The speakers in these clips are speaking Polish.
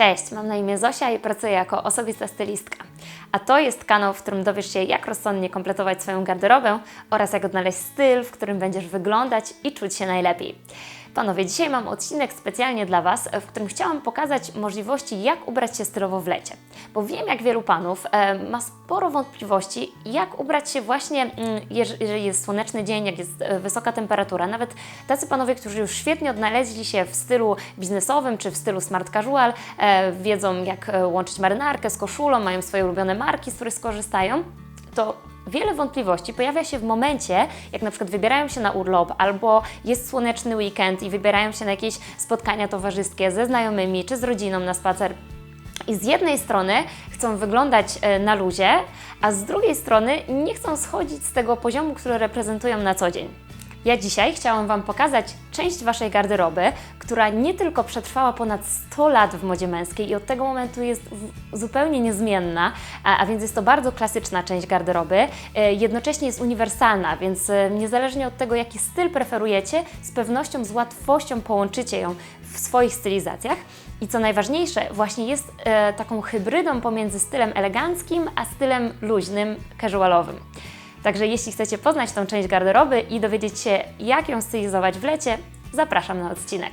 Cześć, mam na imię Zosia i pracuję jako osobista stylistka. A to jest kanał, w którym dowiesz się, jak rozsądnie kompletować swoją garderobę oraz jak odnaleźć styl, w którym będziesz wyglądać i czuć się najlepiej. Panowie, dzisiaj mam odcinek specjalnie dla Was, w którym chciałam pokazać możliwości, jak ubrać się stylowo w lecie. Bo wiem, jak wielu panów e, ma sporo wątpliwości, jak ubrać się właśnie, mm, jeż- jeżeli jest słoneczny dzień, jak jest e, wysoka temperatura. Nawet tacy panowie, którzy już świetnie odnaleźli się w stylu biznesowym czy w stylu smart casual, e, wiedzą, jak e, łączyć marynarkę z koszulą, mają swoje ulubione marki, z których skorzystają, to wiele wątpliwości pojawia się w momencie, jak na przykład wybierają się na urlop albo jest słoneczny weekend i wybierają się na jakieś spotkania towarzyskie ze znajomymi czy z rodziną na spacer. I z jednej strony chcą wyglądać e, na luzie, a z drugiej strony nie chcą schodzić z tego poziomu, który reprezentują na co dzień. Ja dzisiaj chciałam Wam pokazać część Waszej garderoby, która nie tylko przetrwała ponad 100 lat w modzie męskiej i od tego momentu jest zupełnie niezmienna, a, a więc jest to bardzo klasyczna część garderoby, e, jednocześnie jest uniwersalna, więc e, niezależnie od tego, jaki styl preferujecie, z pewnością, z łatwością połączycie ją w swoich stylizacjach. I co najważniejsze, właśnie jest e, taką hybrydą pomiędzy stylem eleganckim a stylem luźnym, casualowym. Także jeśli chcecie poznać tą część garderoby i dowiedzieć się, jak ją stylizować w lecie, zapraszam na odcinek.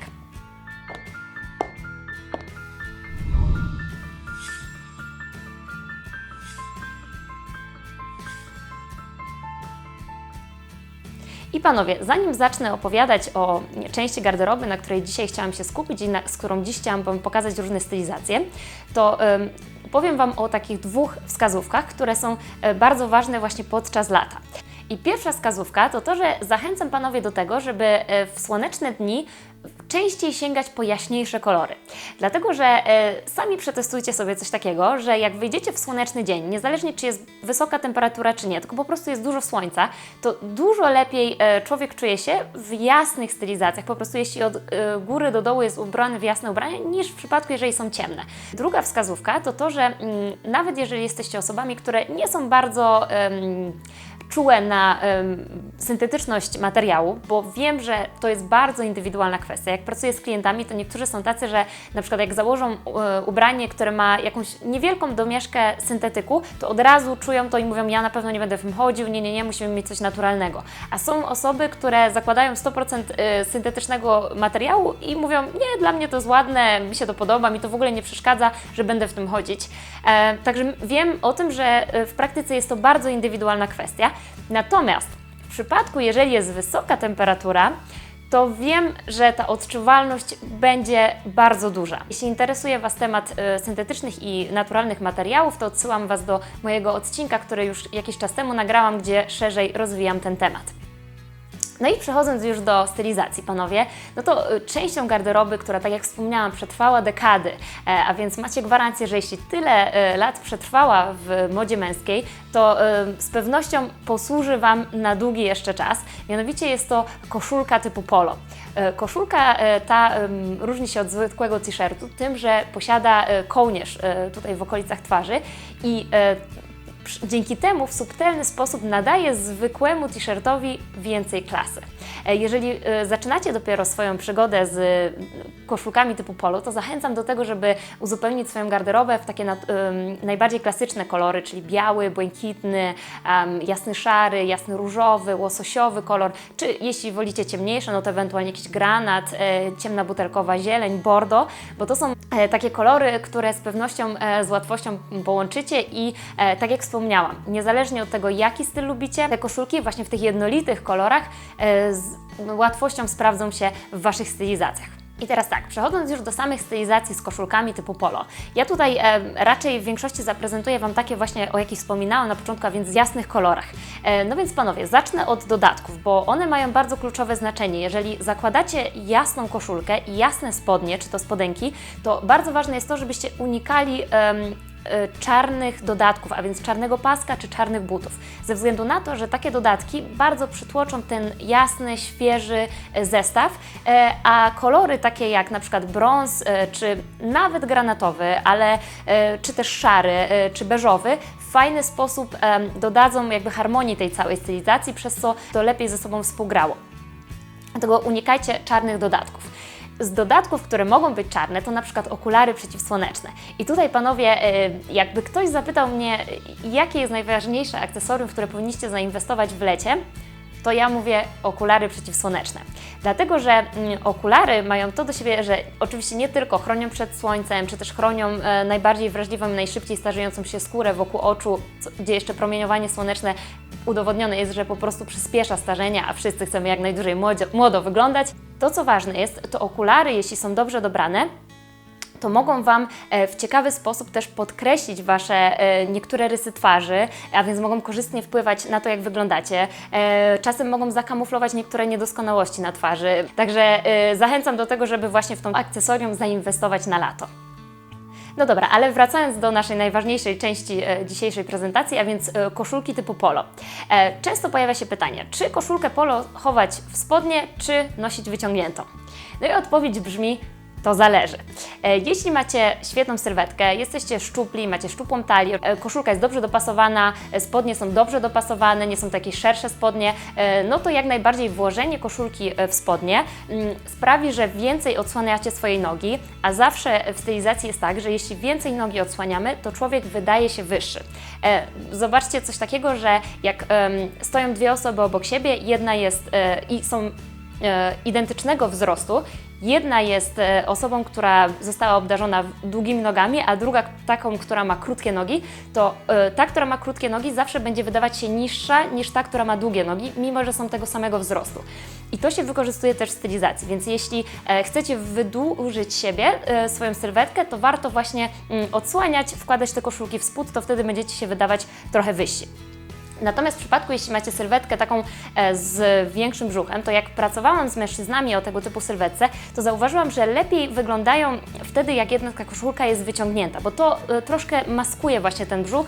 I panowie, zanim zacznę opowiadać o części garderoby, na której dzisiaj chciałam się skupić i na, z którą dziś chciałam Wam pokazać różne stylizacje, to ym, powiem Wam o takich dwóch wskazówkach, które są e, bardzo ważne właśnie podczas lata. I pierwsza wskazówka to to, że zachęcam panowie do tego, żeby e, w słoneczne dni częściej sięgać po jaśniejsze kolory. Dlatego, że e, sami przetestujcie sobie coś takiego, że jak wyjdziecie w słoneczny dzień, niezależnie czy jest wysoka temperatura, czy nie, tylko po prostu jest dużo słońca, to dużo lepiej e, człowiek czuje się w jasnych stylizacjach, po prostu jeśli od góry do dołu jest ubrany w jasne ubranie, niż w przypadku, jeżeli są ciemne. Druga wskazówka to to, że mm, nawet jeżeli jesteście osobami, które nie są bardzo czułe na em, syntetyczność materiału, bo wiem, że to jest bardzo indywidualna kwestia. Jak pracuję z klientami, to niektórzy są tacy, że na przykład jak założą e, ubranie, które ma jakąś niewielką domieszkę syntetyku, to od razu czują to i mówią, ja na pewno nie będę w tym chodził, nie, nie, nie, musimy mieć coś naturalnego. A są osoby, które zakładają 100% e, syntetycznego materiału i mówią, nie, dla mnie to jest ładne, mi się to podoba, mi to w ogóle nie przeszkadza, że będę w tym chodzić. E, także wiem o tym, że e, w praktyce jest to bardzo indywidualna kwestia. Natomiast w przypadku, jeżeli jest wysoka temperatura, to wiem, że ta odczuwalność będzie bardzo duża. Jeśli interesuje Was temat e, syntetycznych i naturalnych materiałów, to odsyłam Was do mojego odcinka, który już jakiś czas temu nagrałam, gdzie szerzej rozwijam ten temat. No i przechodząc już do stylizacji, panowie, no to y, częścią garderoby, która tak jak wspomniałam, przetrwała dekady, e, a więc macie gwarancję, że jeśli tyle e, lat przetrwała w modzie męskiej, to e, z pewnością posłuży Wam na długi jeszcze czas. Mianowicie jest to koszulka typu polo. Koszulka ta różni się od zwykłego t-shirtu tym, że posiada kołnierz tutaj w okolicach twarzy i Dzięki temu w subtelny sposób nadaje zwykłemu t-shirtowi więcej klasy. E, Jeżeli e, zaczynacie dopiero swoją przygodę z e, koszulkami typu polo, to zachęcam do tego, żeby uzupełnić swoją garderobę w takie najbardziej klasyczne kolory, czyli biały, błękitny, jasny szary, jasny różowy, łososiowy kolor, czy jeśli wolicie ciemniejsze, no to ewentualnie jakiś granat, ciemna butelkowa zieleń, bordo, bo to są takie kolory, które z pewnością z łatwością połączycie i tak jak wspomniałam, niezależnie od tego jaki styl lubicie, te koszulki właśnie w tych jednolitych kolorach e, z łatwością sprawdzą się w Waszych stylizacjach. I teraz tak, przechodząc już do samych stylizacji z koszulkami typu polo. Ja tutaj e, raczej w większości zaprezentuję Wam takie właśnie, o jakich wspominałam na początku, a więc w jasnych kolorach. E, no więc panowie, zacznę od dodatków, bo one mają bardzo kluczowe znaczenie. Jeżeli zakładacie jasną koszulkę i jasne spodnie, czy to spodenki, to bardzo ważne jest to, żebyście unikali e, czarnych dodatków, a więc czarnego paska czy czarnych butów. Ze względu na to, że takie dodatki bardzo przytłoczą ten jasny, świeży e, zestaw, e, a kolory takie jak na przykład brąz czy nawet granatowy, ale czy też szary czy beżowy w fajny sposób dodadzą jakby harmonii tej całej stylizacji, przez co to lepiej ze sobą współgrało. Dlatego unikajcie czarnych dodatków. Z dodatków, które mogą być czarne, to na przykład okulary przeciwsłoneczne. I tutaj panowie, e, jakby ktoś zapytał mnie, jakie jest najważniejsze akcesorium, w które powinniście zainwestować w lecie, to ja mówię okulary przeciwsłoneczne. Dlatego, że mm, okulary mają to do siebie, że oczywiście nie tylko chronią przed słońcem, czy też chronią e, najbardziej wrażliwą i najszybciej starzejącą się skórę wokół oczu, gdzie jeszcze promieniowanie słoneczne udowodnione jest, że po prostu przyspiesza starzenie, a wszyscy chcemy jak najdłużej młodo, młodo wyglądać. To, co ważne jest, to okulary, jeśli są dobrze dobrane, to mogą Wam e, w ciekawy sposób też podkreślić Wasze e, niektóre rysy twarzy, a więc mogą korzystnie wpływać na to, jak wyglądacie. E, Czasem mogą zakamuflować niektóre niedoskonałości na twarzy. Także zachęcam do tego, żeby właśnie w tą akcesorium zainwestować na lato. No dobra, ale wracając do naszej najważniejszej części e, dzisiejszej prezentacji, a więc e, koszulki typu polo. E, często pojawia się pytanie, czy koszulkę polo chować w spodnie, czy nosić wyciągniętą? No i odpowiedź brzmi, to zależy. E, Jeśli macie świetną sylwetkę, jesteście szczupli, macie szczupłą talię, e, koszulka jest dobrze dopasowana, e, spodnie są dobrze dopasowane, nie są takie szersze spodnie, no to jak najbardziej włożenie koszulki w spodnie mm, sprawi, że więcej odsłaniacie swojej nogi, a zawsze w stylizacji jest tak, że jeśli więcej nogi odsłaniamy, to człowiek wydaje się wyższy. Zobaczcie coś takiego, że jak stoją dwie osoby obok siebie, jedna jest i są identycznego wzrostu. Jedna jest e, osobą, która została obdarzona długimi nogami, a druga taką, która ma krótkie nogi, to e, ta, która ma krótkie nogi, zawsze będzie wydawać się niższa niż ta, która ma długie nogi, mimo że są tego samego wzrostu. I to się wykorzystuje też w stylizacji, więc jeśli e, chcecie wydłużyć siebie, swoją sylwetkę, to warto właśnie mm, odsłaniać, wkładać te koszulki w spód, to wtedy będziecie się wydawać trochę wyżsi. Natomiast w przypadku, jeśli macie sylwetkę taką e, z większym brzuchem, to jak pracowałam z mężczyznami o tego typu sylwetce, to zauważyłam, że lepiej wyglądają wtedy, jak jedna taka koszulka jest wyciągnięta, bo to e, troszkę maskuje właśnie ten brzuch,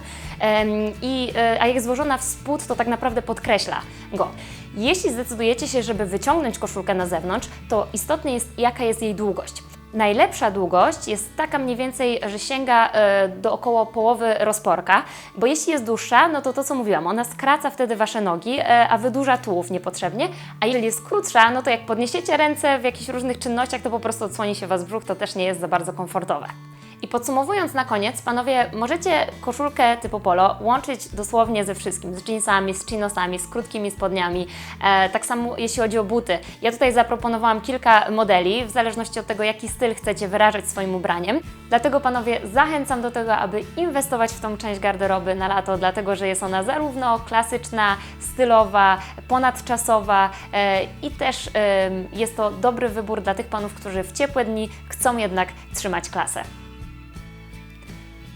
i, e, a jak złożona w spód, to tak naprawdę podkreśla go. Jeśli zdecydujecie się, żeby wyciągnąć koszulkę na zewnątrz, to istotne jest, jaka jest jej długość. Najlepsza długość jest taka mniej więcej, że sięga e, do około połowy rozporka, bo jeśli jest dłuższa, no to to co mówiłam, ona skraca wtedy Wasze nogi, e, a wydłuża tułów niepotrzebnie, a jeżeli jest krótsza, no to jak podniesiecie ręce w jakichś różnych czynnościach, to po prostu odsłoni się Was brzuch, to też nie jest za bardzo komfortowe. I podsumowując na koniec, panowie, możecie koszulkę typu polo łączyć dosłownie ze wszystkim, z jeansami, z chinosami, z krótkimi spodniami, e, tak samo jeśli chodzi o buty. Ja tutaj zaproponowałam kilka modeli, w zależności od tego, jaki styl chcecie wyrażać swoim ubraniem. Dlatego panowie, zachęcam do tego, aby inwestować w tą część garderoby na lato, dlatego że jest ona zarówno klasyczna, stylowa, ponadczasowa e, i też e, jest to dobry wybór dla tych panów, którzy w ciepłe dni chcą jednak trzymać klasę.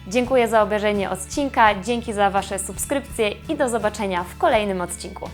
Dziękuję za obejrzenie odcinka, dzięki za Wasze subskrypcje i do zobaczenia w kolejnym odcinku.